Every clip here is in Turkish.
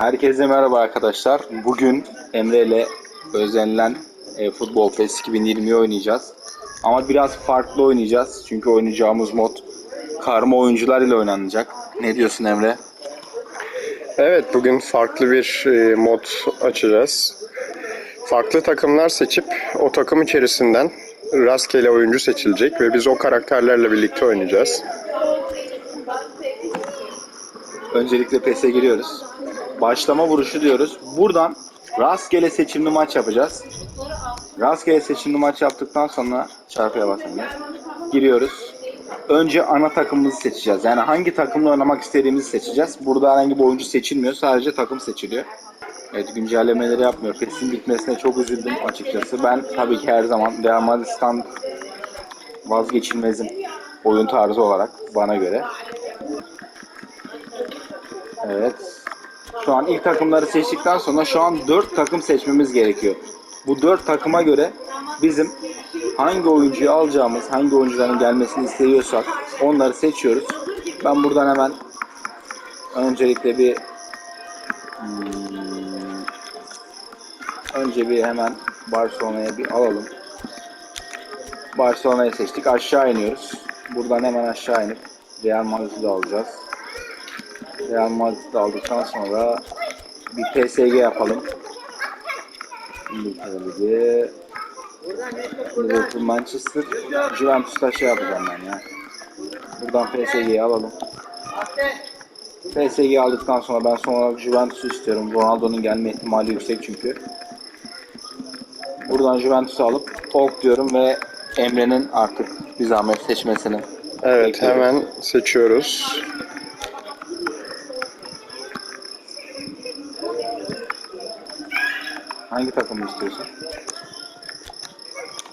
Herkese merhaba arkadaşlar. Bugün Emre ile özenilen e, Futbol Fest 2020'yi oynayacağız. Ama biraz farklı oynayacağız. Çünkü oynayacağımız mod karma oyuncular ile oynanacak. Ne diyorsun Emre? Evet, bugün farklı bir e, mod açacağız. Farklı takımlar seçip o takım içerisinden rastgele oyuncu seçilecek ve biz o karakterlerle birlikte oynayacağız. Öncelikle PES'e giriyoruz. Başlama vuruşu diyoruz. Buradan rastgele seçimli maç yapacağız. Rastgele seçimli maç yaptıktan sonra çarpıya basamıyor. Giriyoruz. Önce ana takımımızı seçeceğiz. Yani hangi takımla oynamak istediğimizi seçeceğiz. Burada herhangi bir oyuncu seçilmiyor. Sadece takım seçiliyor. Evet güncellemeleri yapmıyor. PES'in bitmesine çok üzüldüm açıkçası. Ben tabii ki her zaman Real Madrid'den vazgeçilmezim oyun tarzı olarak bana göre. Evet. Şu an ilk takımları seçtikten sonra şu an 4 takım seçmemiz gerekiyor. Bu 4 takıma göre bizim hangi oyuncuyu alacağımız, hangi oyuncuların gelmesini istiyorsak onları seçiyoruz. Ben buradan hemen öncelikle bir hmm, önce bir hemen Barcelona'ya bir alalım. Barcelona'yı seçtik. Aşağı iniyoruz. Buradan hemen aşağı inip Real Madrid'i alacağız. Real Madrid'i aldıktan sonra bir PSG yapalım. İngiltere Ligi. Liverpool, Manchester, Juventus'ta şey yapacağım ben ya. Buradan PSG'yi alalım. PSG'yi aldıktan sonra ben son olarak Juventus'u istiyorum. Ronaldo'nun gelme ihtimali yüksek çünkü. Buradan Juventus'u alıp ok diyorum ve Emre'nin artık bir zahmet seçmesini. Evet, Bekliyorum. hemen seçiyoruz. Hangi takımı istiyorsun?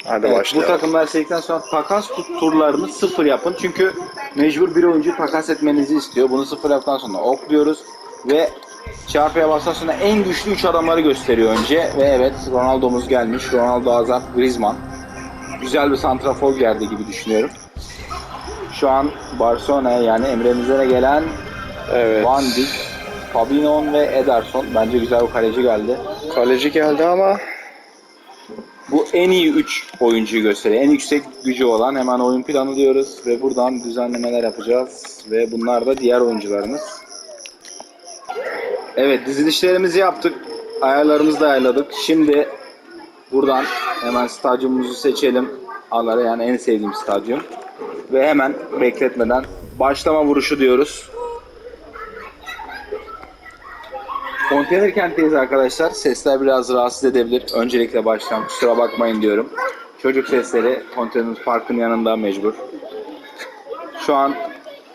Hadi Evet, bu başlayalım. takımlar seçtikten sonra takas turlarını sıfır yapın. Çünkü mecbur bir oyuncuyu takas etmenizi istiyor. Bunu sıfır yaptıktan sonra okluyoruz ve çarpıya bastıktan sonra en güçlü 3 adamları gösteriyor önce. Ve evet Ronaldo'muz gelmiş. Ronaldo Hazard Griezmann. Güzel bir santrafor geldi gibi düşünüyorum. Şu an Barcelona'ya yani de gelen Evet. Van Dijk, Fabinho ve Ederson. Bence güzel bir kaleci geldi. Kaleci geldi ama Bu en iyi 3 oyuncuyu gösteriyor. En yüksek gücü olan hemen oyun planı diyoruz ve buradan düzenlemeler yapacağız ve bunlar da diğer oyuncularımız. Evet dizilişlerimizi yaptık. Ayarlarımızı da ayarladık. Şimdi buradan hemen stadyumumuzu seçelim. Alara yani en sevdiğim stadyum. Ve hemen bekletmeden başlama vuruşu diyoruz. Konteyner kentteyiz arkadaşlar. Sesler biraz rahatsız edebilir. Öncelikle baştan kusura bakmayın diyorum. Çocuk sesleri konteyner parkın yanında mecbur. Şu an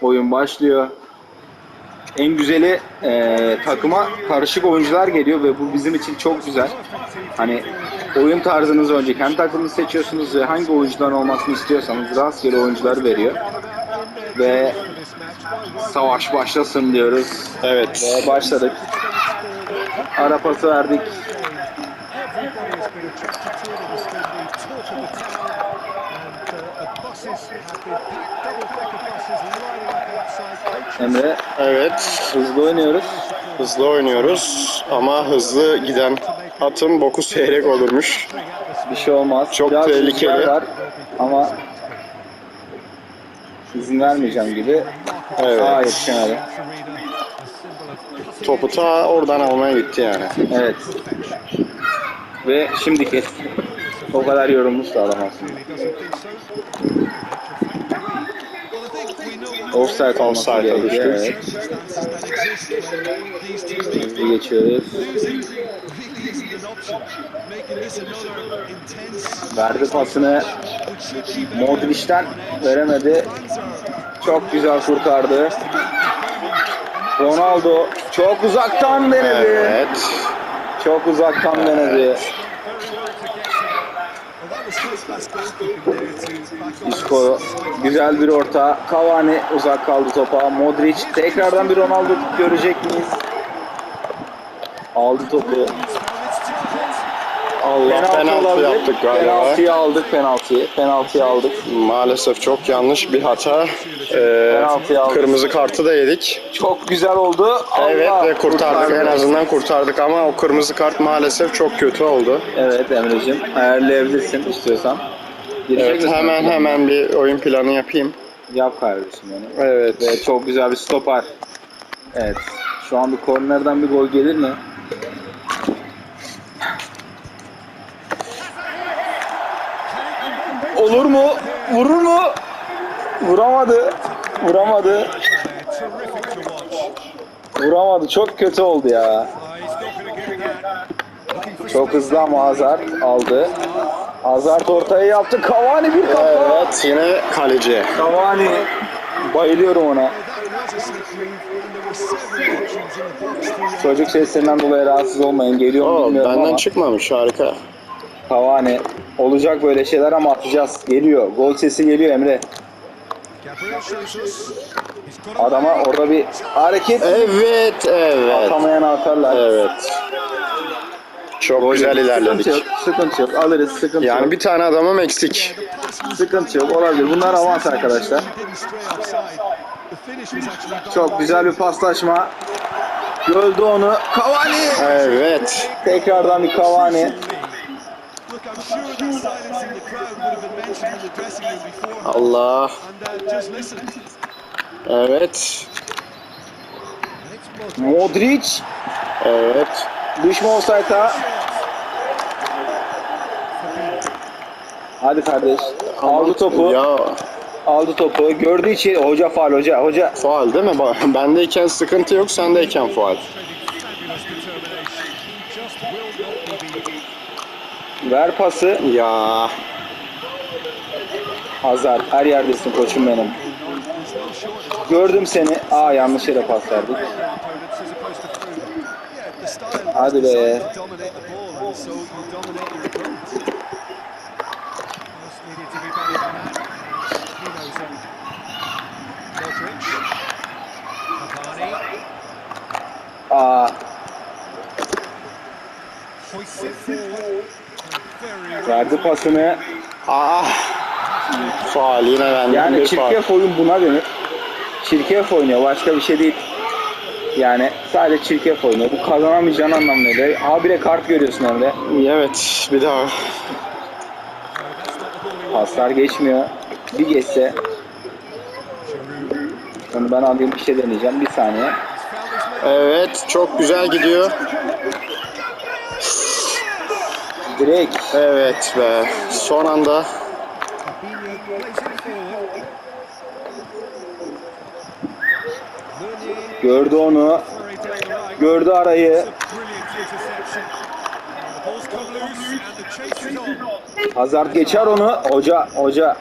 oyun başlıyor. En güzeli eee, takıma karışık oyuncular geliyor ve bu bizim için çok güzel. Hani oyun tarzınızı önce kendi takımınızı seçiyorsunuz ve hangi oyuncudan olmasını istiyorsanız rastgele oyuncular veriyor. Ve savaş başlasın diyoruz. evet. Ve başladık. Ara pası verdik. Emre Evet, hızlı oynuyoruz. hızlı oynuyoruz ama hızlı giden atın boku seyrek olurmuş. Bir şey olmaz. Çok Biraz tehlikeli. rüzgar Ama izin vermeyeceğim gibi. Evet. Yetişen hadi. Topu ta oradan almaya gitti yani. Evet. Ve şimdi kesti. O kadar yorulmuş da adam aslında. Offside olması gerekiyor. Evet. Hızlı geçiyoruz. Verdi pasını. Modric'ten veremedi. Çok güzel kurtardı. Ronaldo çok uzaktan denedi. Evet. Çok uzaktan denedi. Isco güzel bir orta. Cavani uzak kaldı topa. Modric tekrardan bir Ronaldo görecek miyiz? Aldı topu. Allah penaltı olabilir. yaptık galiba. Penaltıyı aldık penaltıyı. Penaltıyı aldık. Maalesef çok yanlış bir hata. Ee, Penaltıyı aldık. kırmızı kartı da yedik. Çok güzel oldu. Evet Allah ve kurtardık en azından kurtardık ama o kırmızı kart maalesef çok kötü oldu. Evet Emre'cim ayarlayabilirsin istiyorsan. Girecek Evet misin? hemen hemen bir oyun planı yapayım. Yap kardeşim onu. Evet. Ve çok güzel bir stoper. Evet. Şu an bir kornerden bir gol gelir mi? Olur mu? Vurur mu? Vuramadı. Vuramadı. Vuramadı. Çok kötü oldu ya. Çok hızlı ama Hazard aldı. Hazard ortaya yaptı. Cavani bir kafa. Evet yine kaleci. Cavani. Bayılıyorum ona. Çocuk seslerinden dolayı rahatsız olmayın. Geliyor mu Oo, bilmiyorum benden ama. çıkmamış harika. Cavani. Olacak böyle şeyler ama atacağız. Geliyor. Gol sesi geliyor Emre. Adama orada bir hareket Evet evet. atamayan atarlar. Evet. Çok güzel Sıkıntı ilerledik. yok. Sıkıntı yok. Alırız. Sıkıntı Yani yok. bir tane adamım eksik. Sıkıntı yok. Olabilir. Bunlar avans arkadaşlar. Çok güzel bir paslaşma. Gördü onu. Cavani. Evet. Tekrardan bir Cavani. Allah. Uh. Evet. Modric. Evet. Düşme offside'a. Hadi kardeş. Aldı topu. Ya Aldı topu. Gördü içi. Hoca faal hoca. Hoca. faal değil mi? Bendeyken sıkıntı yok, sendeyken faal. Ver pası. Ya Hazard. Her yerdesin koçum benim. Gördüm seni. Aa yanlış yere pas verdik. Hadi be. Verdi pasını. ah. Faal yine benden Yani bir faal. oyun buna denir. Çirkef oynuyor. Başka bir şey değil. Yani sadece çirkef oynuyor. Bu kazanamayacağın anlamıyla. Habire kart görüyorsun Emre. Evet, bir daha. Paslar geçmiyor. Bir geçse. Onu ben alayım bir şey deneyeceğim. Bir saniye. Evet, çok güzel gidiyor. Direkt. Evet be. Son anda Gördü onu. Gördü arayı. Hazard geçer onu. Hoca, hoca.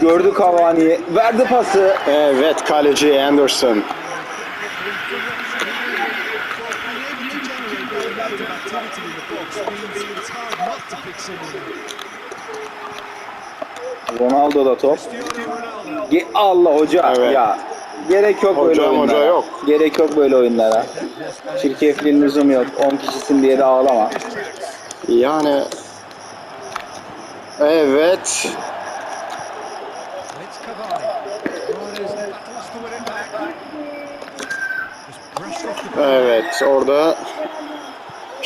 Gördü Cavani'yi. Verdi pası. evet kaleci Anderson. Ronaldo da top. Ge- Allah hoca Evet. ya. Gerek yok böyle Hocam, oyunlara. hoca yok. Gerek yok böyle oyunlara. Çirkefliğin lüzumu yok. 10 kişisin diye de ağlama. Yani Evet. Evet, orada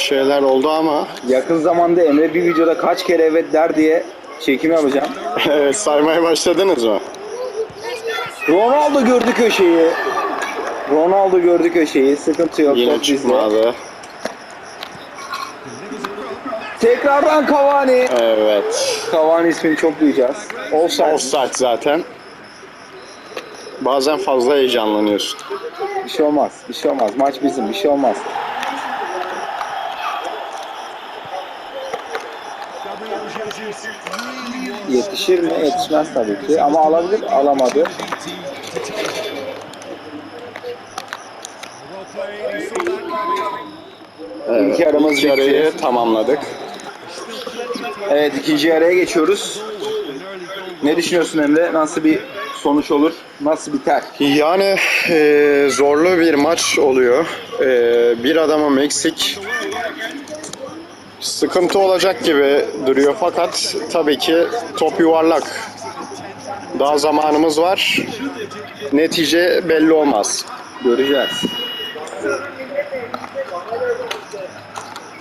şeyler oldu ama Yakın zamanda Emre bir videoda kaç kere evet der diye çekim yapacağım. evet, saymaya başladınız mı? Ronaldo gördü köşeyi. Ronaldo gördü köşeyi. Sıkıntı yok. Yine çıkmadı. Tekrardan Cavani. Evet. Cavani ismini çok duyacağız. Offside. Offside zaten. Bazen fazla heyecanlanıyorsun. Bir şey olmaz. Bir şey olmaz. Maç bizim. Bir şey olmaz. Yetişir mi? Yetişmez tabii ki. Ama alabilir. Alamadı. Evet, İlk yarımız ilk yarıyı bitti. tamamladık. Evet ikinci yarıya geçiyoruz. Ne düşünüyorsun Emre? Nasıl bir sonuç olur? Nasıl biter? Yani e, zorlu bir maç oluyor. E, bir adamım eksik. Sıkıntı olacak gibi duruyor fakat tabii ki top yuvarlak. Daha zamanımız var. Netice belli olmaz. Göreceğiz.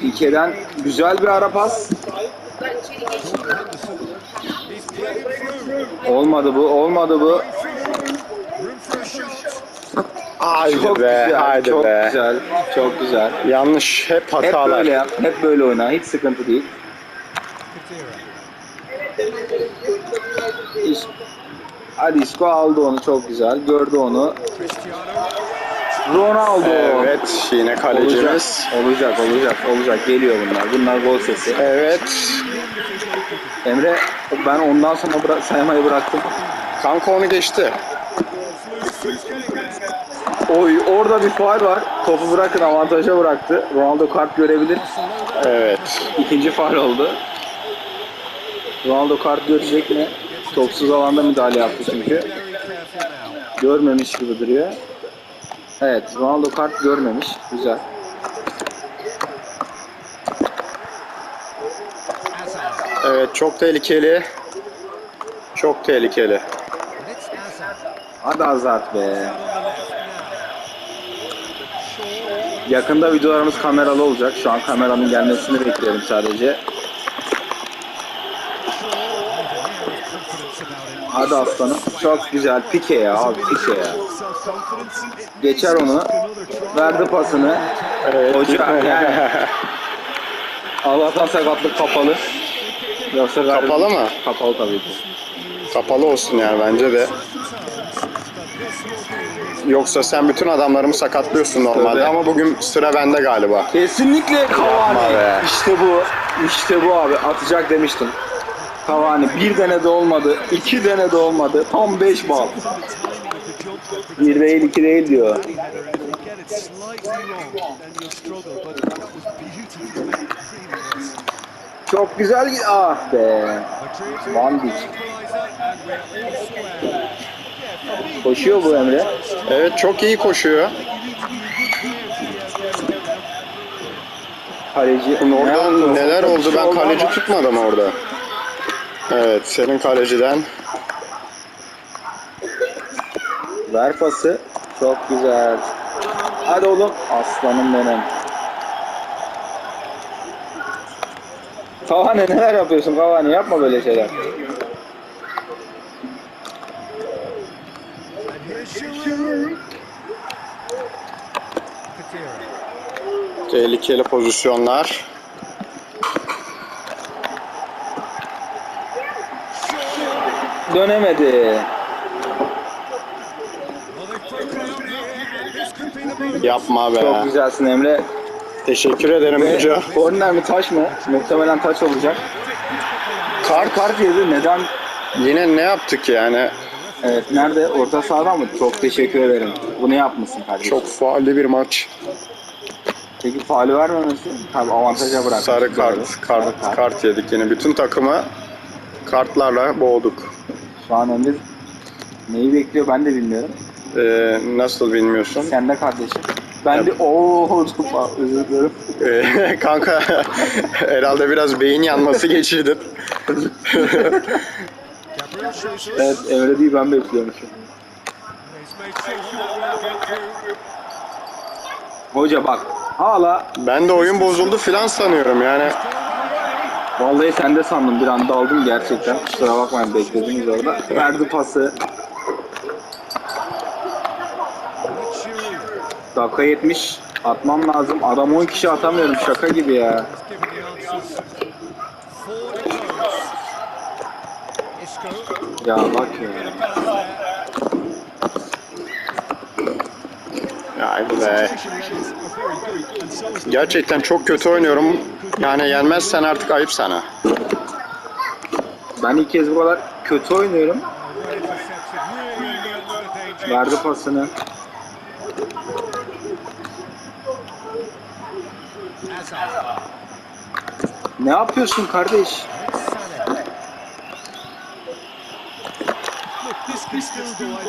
İlke'den güzel bir ara pas. Olmadı bu, olmadı bu. Haydi Çok be, güzel, haydi çok be. güzel, çok güzel. Yanlış, hep Hep hatalar. böyle yap, hep böyle oyna, hiç sıkıntı değil. Hadi Isco aldı onu çok güzel, gördü onu. Ronaldo. Evet, yine Olacak, kalecimiz. olacak, olacak, olacak. Geliyor bunlar. Bunlar gol sesi. Evet, Emre, ben ondan sonra bıra- saymayı bıraktım. kanka onu geçti. Oy, orada bir faul var. Topu bırakın, avantaja bıraktı. Ronaldo kart görebilir. Evet, İkinci faul oldu. Ronaldo kart görecek mi? Topsuz alanda müdahale yaptı çünkü. Görmemiş gibi duruyor. Evet, Ronaldo kart görmemiş. Güzel. Evet çok tehlikeli. Çok tehlikeli. Hadi Hazard be. Yakında videolarımız kameralı olacak. Şu an kameranın gelmesini bekliyorum sadece. Hadi aslanım. Çok güzel. Pike ya abi Pike ya. Geçer onu. Verdi pasını. Evet. Hoca yani. Allah'tan sakatlık kapalı. Yoksa Kapalı mı? Kapalı tabii ki. Kapalı olsun yani bence de. Yoksa sen bütün adamlarımı sakatlıyorsun normalde Tabii. ama bugün sıra bende galiba. Kesinlikle Cavani. be. İşte bu. İşte bu abi. Atacak demiştim. Cavani bir denede olmadı. iki denede olmadı. Tam 5 bal. Bir değil iki değil diyor. Çok güzel. Ah be. Van Dijk. Koşuyor bu Emre. Evet çok iyi koşuyor. Kaleci. Ne Orada yaptı? neler oldu ben kaleci ama tutmadım orada. Evet senin kaleciden. Ver pası. Çok güzel. Hadi oğlum. Aslanım benim. Cavani neler yapıyorsun Cavani? Yapma böyle şeyler. Tehlikeli pozisyonlar. Dönemedi. Could be. Yapma Çok güzelsin Emre. Teşekkür ederim hoca. Korner mi taş mı? Muhtemelen taç olacak. Kart Kart yedi. Neden? yine ne yaptık yani? Evet. Nerede? Orta sahada mı? Çok teşekkür ederim. Bunu yapmışsın kardeşim. Çok faalli bir maç. Peki faali vermemesi? Tabii avantaja bırak. Sarı kart, kart, kart yedik yine. Bütün takımı kartlarla boğduk. Şu an Emre neyi bekliyor ben de bilmiyorum. Ee, nasıl bilmiyorsun? Sen de kardeşim. Ben de ooo özür dilerim. Ee, kanka herhalde biraz beyin yanması geçirdim. Evet Emre değil ben bekliyormuşum. Hoca bak hala ben de oyun bozuldu filan sanıyorum yani. vallahi sen de sandım bir anda aldım gerçekten. Kusura bakmayın beklediniz orada. Verdi pası. Dakika 70. Atmam lazım. Adam 10 kişi atamıyorum şaka gibi ya. Ya bak ya. Haydi be. Gerçekten çok kötü oynuyorum. Yani yenmezsen artık ayıp sana. Ben ilk kez bu kötü oynuyorum. Verdi pasını. Ne yapıyorsun kardeş?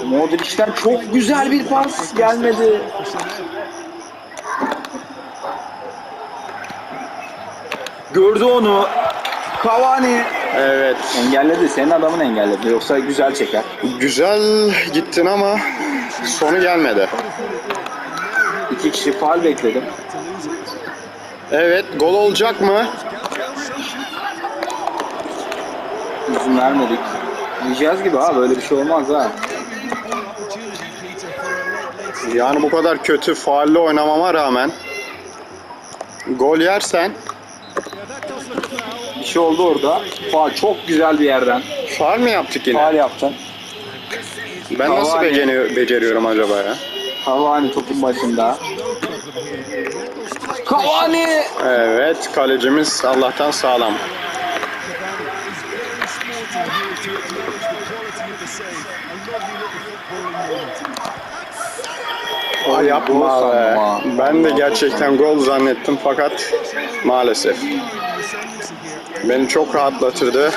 Modric'ten çok güzel bir pas gelmedi. Gördü onu. Cavani Evet. engelledi. Senin adamın engelledi. Yoksa güzel çeker. Güzel gittin ama sonu gelmedi. İki kişi faal bekledim. Evet, gol olacak mı? İzin vermedik. Yiyeceğiz gibi ha böyle bir şey olmaz ha. Yani bu kadar kötü faalle oynamama rağmen gol yersen Bir şey oldu orada. Faal çok güzel bir yerden. faal mi yaptık yine? Faal yaptın. Ben nasıl Cavani. beceri- beceriyorum acaba ya? Cavani topun başında. Cavani! Evet, kalecimiz Allah'tan sağlam. Yapma gol be. Ben de gerçekten gol zannettim fakat maalesef. Beni çok rahatlatırdı.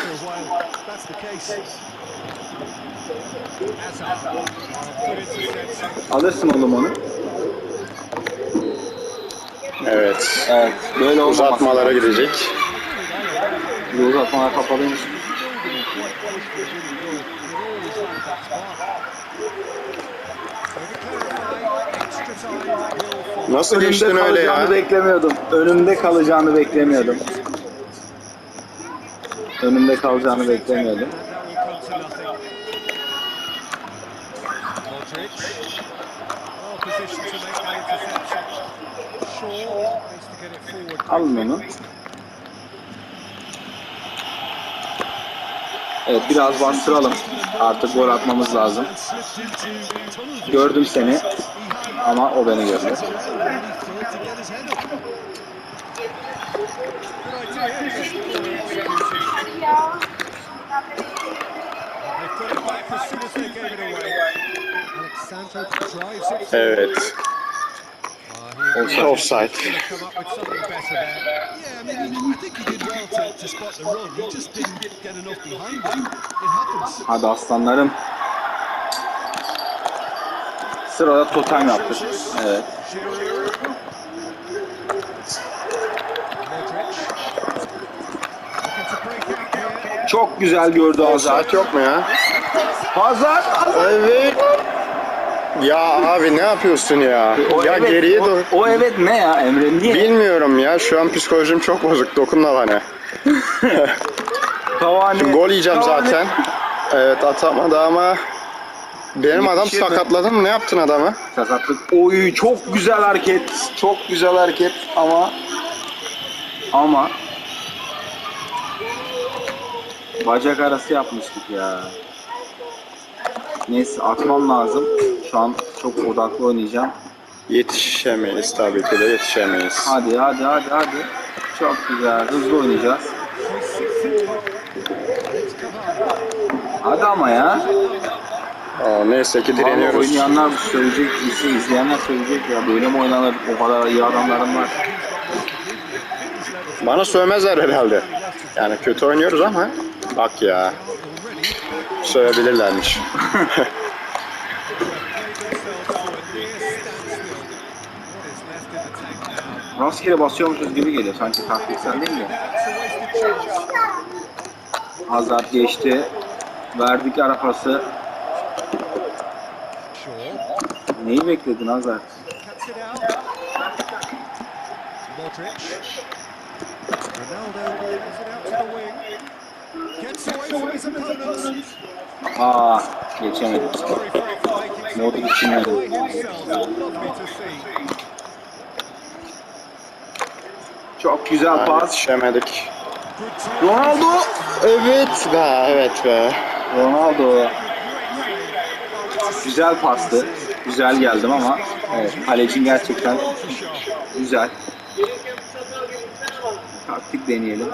Alırsın oğlum onu. Evet. Evet. Böyle Uzatmalara gidecek. Uzatmalar kapalıymış. Nasıl geçtin Önümde öyle ya? kalacağını beklemiyordum. Önümde kalacağını beklemiyordum. Önümde kalacağını beklemiyordum. Alın onu. Evet biraz bastıralım. Artık gol atmamız lazım. Gördüm seni ama o beni it. Evet. Offside. happens. Hadi aslanlarım. Sırada totem yaptık. Evet. Çok güzel gördü Hazard. Saat yok mu ya? Hazard! Evet. Ya abi ne yapıyorsun ya? O ya evet, geriye o, o evet ne ya Emre niye? Bilmiyorum ya şu an psikolojim çok bozuk. Dokunma bana. Cavani. Gol yiyeceğim Cavani. zaten. Evet atamadı ama benim adam Yetişir mi? mı? Ne yaptın adamı? Sakatlık. Oy çok güzel hareket. Çok güzel hareket ama ama bacak arası yapmıştık ya. Neyse atmam lazım. Şu an çok odaklı oynayacağım. Yetişemeyiz tabii ki de yetişemeyiz. Hadi hadi hadi hadi. Çok güzel. Hızlı oynayacağız. Hadi ama ya. Aa, neyse ki Vallahi direniyoruz. oynayanlar söyleyecek, bizi izleyenler söyleyecek ya böyle mi oynanır o kadar iyi adamlarım var. Bana sövmezler herhalde. Yani kötü oynuyoruz ama bak ya. Sövebilirlermiş. Rastgele basıyormuşuz gibi geliyor sanki taktiksel değil mi? Hazard geçti. Verdik ara pası. From his opponents. Aa making Modric için by öyle. himself. Lovely to see. Çok güzel pas. yetişemedik. Ronaldo. Evet be, evet be. Ronaldo. Güzel pastı. Güzel geldim ama evet, kalecin gerçekten güzel. Taktik deneyelim.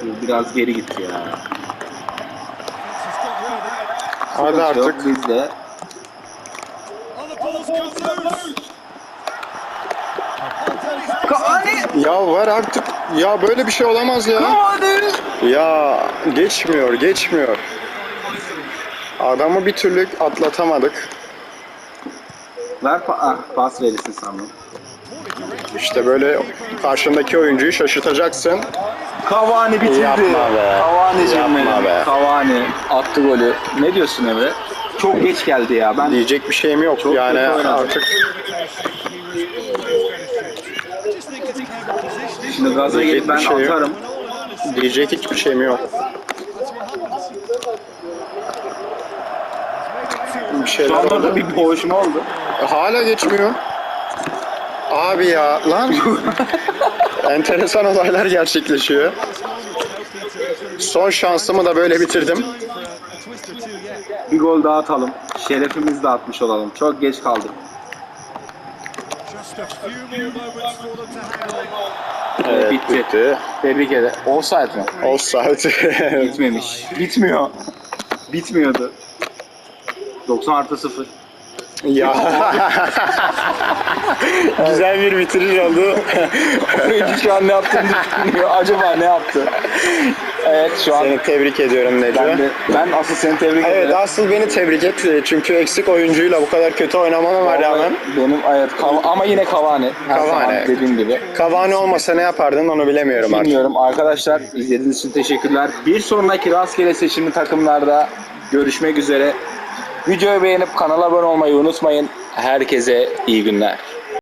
Şu biraz geri gitti ya. Hadi Yok, artık. Biz de! Ya var artık. Ya böyle bir şey olamaz ya. Ya geçmiyor, geçmiyor. Adamı bir türlü atlatamadık. Ver pa- ah, pas verirsin sandım. İşte böyle karşındaki oyuncuyu şaşırtacaksın. Cavani bitirdi. Yapma be. Cavani'cim Yapma benim. be. Cavani attı golü. Ne diyorsun Emre? Çok geç geldi ya. Ben Diyecek bir şeyim yok. Çok yani kötü oynadı. artık şimdi gaza gelip ben şey yok. atarım. diyecek hiçbir şeyim yok. Bir Şu şeyler anda oldu. da bir boğuşma oldu. Hala geçmiyor. Abi ya lan. Enteresan olaylar gerçekleşiyor. Son şansımı da böyle bitirdim. Bir gol daha atalım. Şerefimizi de atmış olalım. Çok geç kaldık. Evet, bitti. bitti. Tebrik ederim. Offside mi? Offside. Bitmemiş. Bitmiyor. Bitmiyordu. 90 artı 0. ya. Güzel bir bitiriş oldu. Oyuncu şu an ne yaptığını düşünüyor. Acaba ne yaptı? Evet şu an Seni tebrik ediyorum Neco. ben de ben asıl seni tebrik Evet ederim. asıl beni tebrik et çünkü eksik oyuncuyla bu kadar kötü oynamama rağmen Benim evet Kav- ama yine Cavani. Her Cavani. zaman dediğim gibi. Cavani olmasa ne yapardın onu bilemiyorum artık. Bilmiyorum arkadaşlar izlediğiniz için teşekkürler. Bir sonraki rastgele seçimli takımlarda görüşmek üzere. Videoyu beğenip kanala abone olmayı unutmayın. Herkese iyi günler.